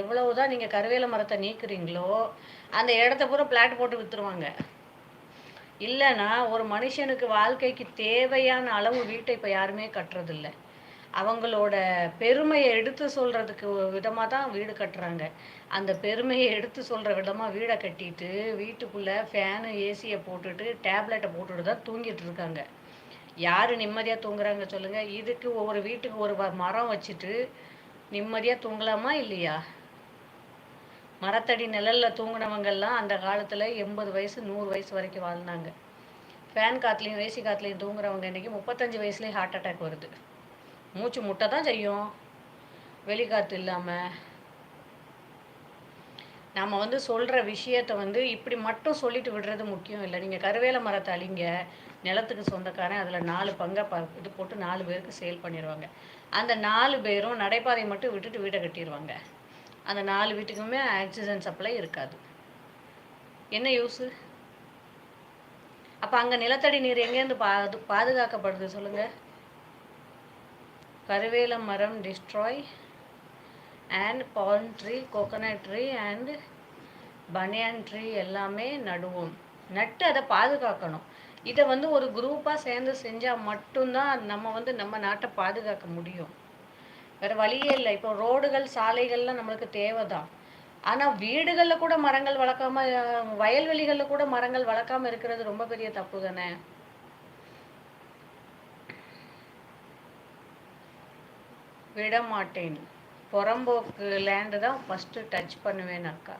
எவ்வளவுதான் நீங்கள் கருவேல மரத்தை நீக்குறீங்களோ அந்த இடத்த பூரா பிளாட் போட்டு விற்றுருவாங்க இல்லைன்னா ஒரு மனுஷனுக்கு வாழ்க்கைக்கு தேவையான அளவு வீட்டை இப்போ யாருமே கட்டுறதில்ல. அவங்களோட பெருமையை எடுத்து சொல்கிறதுக்கு விதமாக தான் வீடு கட்டுறாங்க. அந்த பெருமையை எடுத்து சொல்கிற விதமாக வீடை கட்டிட்டு வீட்டுக்குள்ளே ஃபேனு ஏசியை போட்டுட்டு டேப்லெட்டை போட்டுட்டு தான் தூங்கிட்டு இருக்காங்க. யார் நிம்மதியாக தூங்குறாங்க சொல்லுங்கள் இதுக்கு ஒவ்வொரு வீட்டுக்கு ஒரு மரம் வச்சுட்டு நிம்மதியாக தூங்கலாமா இல்லையா? மரத்தடி நிழலில் தூங்கினவங்கெல்லாம் அந்த காலத்தில் எண்பது வயசு நூறு வயசு வரைக்கும் வாழ்ந்தாங்க. ஃபேன் காற்றுலையும் ஏசி காற்றுலையும் தூங்குறவங்க இன்றைக்கி முப்பத்தஞ்சு வயசுலேயே ஹார்ட் அட்டாக் வருது. மூச்சு முட்டை தான் செய்யும் வெளிக்காற்று இல்லாமல் நம்ம வந்து சொல்கிற விஷயத்த வந்து இப்படி மட்டும் சொல்லிட்டு விடுறது முக்கியம் இல்லை. நீங்கள் கருவேல மரத்தை அழிங்க. நிலத்துக்கு சொந்தக்காரன் அதில் நாலு பங்கை ப இது போட்டு நாலு பேருக்கு சேல் பண்ணிடுவாங்க அந்த நாலு பேரும் நடைபாதை மட்டும் விட்டுட்டு வீடை கட்டிடுவாங்க அந்த நாலு வீட்டுக்குமே ஆக்சிஜன் சப்ளை இருக்காது. என்ன யூஸு? அப்போ அங்கே நிலத்தடி நீர் எங்கேருந்து பாது பாதுகாக்கப்படுது சொல்லுங்கள் கருவேல மரம் destroy and palm tree coconut tree and banyan tree எல்லாமே நடுவோம். நட்டு அதை பாதுகாக்கணும். இதை வந்து ஒரு குரூப்பாக சேர்ந்து செஞ்சால் மட்டும்தான் நம்ம வந்து நம்ம நாட்டை பாதுகாக்க முடியும். வேறு வழியே இல்லை. இப்போ ரோடுகள் சாலைகள்லாம் நம்மளுக்கு தேவை தான் ஆனால் வீடுகளில் கூட மரங்கள் வளர்க்காம வயல்வெளிகளில் கூட மரங்கள் வளர்க்காம இருக்கிறது ரொம்ப பெரிய தப்பு தானே? விட மாட்டேன் புறம்போக்கு லேண்டு தான் ஃபஸ்ட்டு டச் பண்ணுவேன் அக்கா.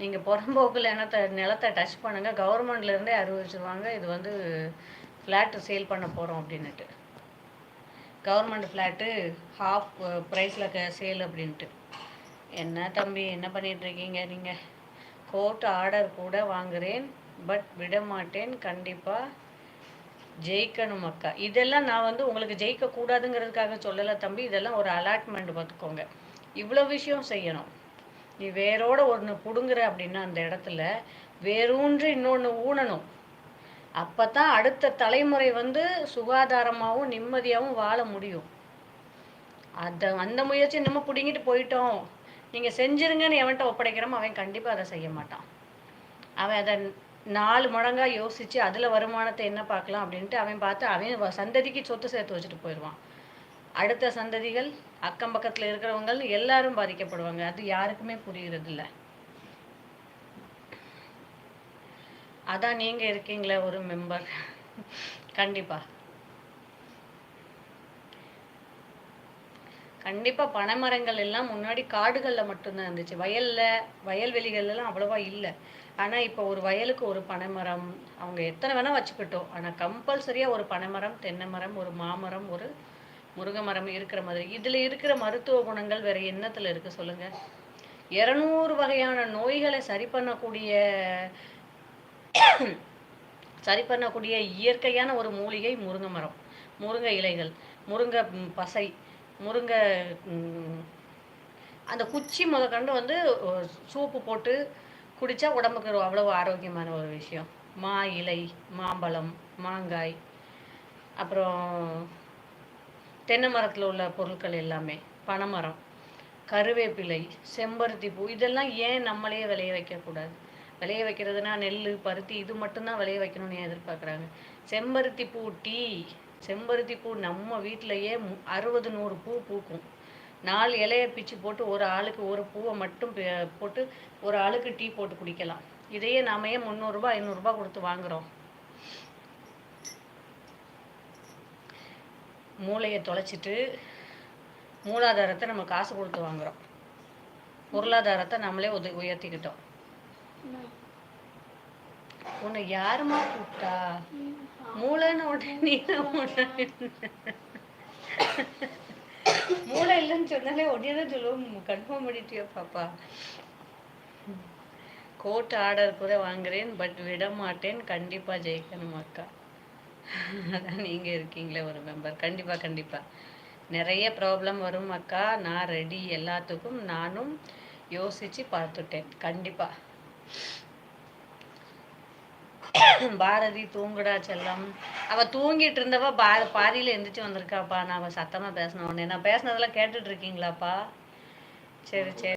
நீங்கள் புறம்போக்கு நிலத்தை நிலத்தை டச் பண்ணுங்கள் கவர்மெண்ட்லேருந்தே அறிவிச்சிருவாங்க இது வந்து ஃப்ளாட்டு சேல் பண்ண போகிறோம் அப்படின்னுட்டு. கவர்மெண்ட் ஃப்ளாட்டு ஹாஃப் ப்ரைஸில் க சேல் அப்படின்ட்டு. என்ன தம்பி என்ன பண்ணிகிட்ருக்கீங்க நீங்கள் கோர்ட் ஆர்டர் கூட வாங்குகிறேன் பட் விட மாட்டேன் கண்டிப்பாக ஜெயிக்கணும் அக்கா. இதெல்லாம் நான் வந்து உங்களுக்கு ஜெயிக்க கூடாதுங்கிறதுக்காக சொல்லலை தம்பி. இதெல்லாம் ஒரு அலாட்மெண்ட் பார்த்துக்கோங்க. இவ்வளோ விஷயம் செய்யணும். நீ வேரோட ஒன்று பிடுங்குற அப்படின்னா அந்த இடத்துல வேரூன்று இன்னொன்று ஊனணும். அப்போ தான் அடுத்த தலைமுறை வந்து சுகாதாரமாகவும் நிம்மதியாகவும் வாழ முடியும். அதை அந்த முயற்சி நம்ம பிடுங்கிட்டு போயிட்டோம். நீங்கள் செஞ்சிருங்கன்னு எவன்கிட்ட ஒப்படைக்கிறோமோ அவன் கண்டிப்பாக அதை செய்ய மாட்டான். அவன் அதை நாலு மடங்காக யோசித்து அதில் வருமானத்தை என்ன பார்க்கலாம் அப்படின்ட்டு அவன் பார்த்து அவன் சந்ததிக்கு சொத்து சேர்த்து வச்சுட்டு போயிடுவான். அடுத்த சந்ததிகள் அக்கம் பக்கத்தில் இருக்கிறவங்க எல்லாரும் பாதிக்கப்படுவாங்க. அது யாருக்குமே புரியுறதில்ல. அதான் நீங்கள் இருக்கீங்களே ஒரு மெம்பர் கண்டிப்பாக கண்டிப்பாக பனைமரங்கள் எல்லாம் முன்னாடி காடுகளில் மட்டும்தான் இருந்துச்சு. வயலில் வயல்வெளிகள்லாம் அவ்வளோவா இல்லை. ஆனால் இப்போ ஒரு வயலுக்கு ஒரு பனைமரம் அவங்க எத்தனை வேணால் வச்சுக்கிட்டோம். ஆனால் கம்பல்சரியாக ஒரு பனைமரம் தென்னை மரம் ஒரு மாமரம் ஒரு முருங்கை மரம் இருக்கிற மாதிரி. இதில் இருக்கிற மருத்துவ குணங்கள் வேறு என்னத்தில் இருக்குது சொல்லுங்கள் இரநூறு வகையான நோய்களை சரி பண்ணக்கூடிய சரி பண்ணக்கூடிய இயற்கையான ஒரு மூலிகை முருங்கை மரம் முருங்கை இலைகள் முருங்கை பசை முருங்கை அந்த குச்சி முதற்கண்டு வந்து சூப்பு போட்டு குடித்தா உடம்புக்கு அவ்வளோ ஆரோக்கியமான ஒரு விஷயம். மா இலை மாம்பழம் மாங்காய் அப்புறம் தென்னை மரத்தில் உள்ள பொருட்கள் எல்லாமே பனைமரம் கருவேப்பிலை செம்பருத்தி பூ இதெல்லாம் ஏன் நம்மளே விளைய வைக்கக்கூடாது விளைய வைக்கிறதுனா நெல் பருத்தி இது மட்டும்தான் விளைய வைக்கணும்னு எதிர்பார்க்குறாங்க. செம்பருத்தி பூ டீ செம்பருத்தி பூ நம்ம வீட்டிலையே அறுபது நூறு பூ பூக்கும். நாலு இலையை பிச்சு போட்டு ஒரு ஆளுக்கு ஒரு பூவை மட்டும் போட்டு ஒரு ஆளுக்கு டீ போட்டு குடிக்கலாம். இதையே நாம ஏன் முந்நூறுரூபா ஐநூறுரூபா கொடுத்து வாங்குகிறோம் மூளையை தொலைச்சிட்டு மூலாதாரத்தை நம்ம காசு கொடுத்து வாங்குகிறோம் பொருளாதாரத்தை நம்மளே உத உயர்த்திக்கிட்டோம். உன்னை யாருமா கூப்பிட்டா? மூளைன்னு உடனே மூளை. இல்லைன்னு சொன்னாலே உடனே தான் சொல்லுவோம். கன்ஃபார்ம் பண்ணிட்டியோ பாப்பா. கோர்ட் ஆர்டர் கூட வாங்குறேன் பட் விட மாட்டேன் கண்டிப்பாக ஜெயிக்கணும் அக்கா. அதான் நீங்கள் இருக்கீங்களே ஒரு மெம்பர் கண்டிப்பாக கண்டிப்பாக நிறைய ப்ராப்ளம் வரும் அக்கா. நான் ரெடி எல்லாத்துக்கும் நானும் யோசித்து பார்த்துட்டேன். கண்டிப்பாக பாரதி தூங்குடா செல்லம். அவ தூங்கிட்டு இருந்தவ பா பாதியில எந்திரிச்சு வந்திருக்காப்பா. நான் அவ சத்தமா பேசின உடனே. நான் பேசினதெல்லாம் கேட்டுட்டு இருக்கீங்களாப்பா? சரி சரி.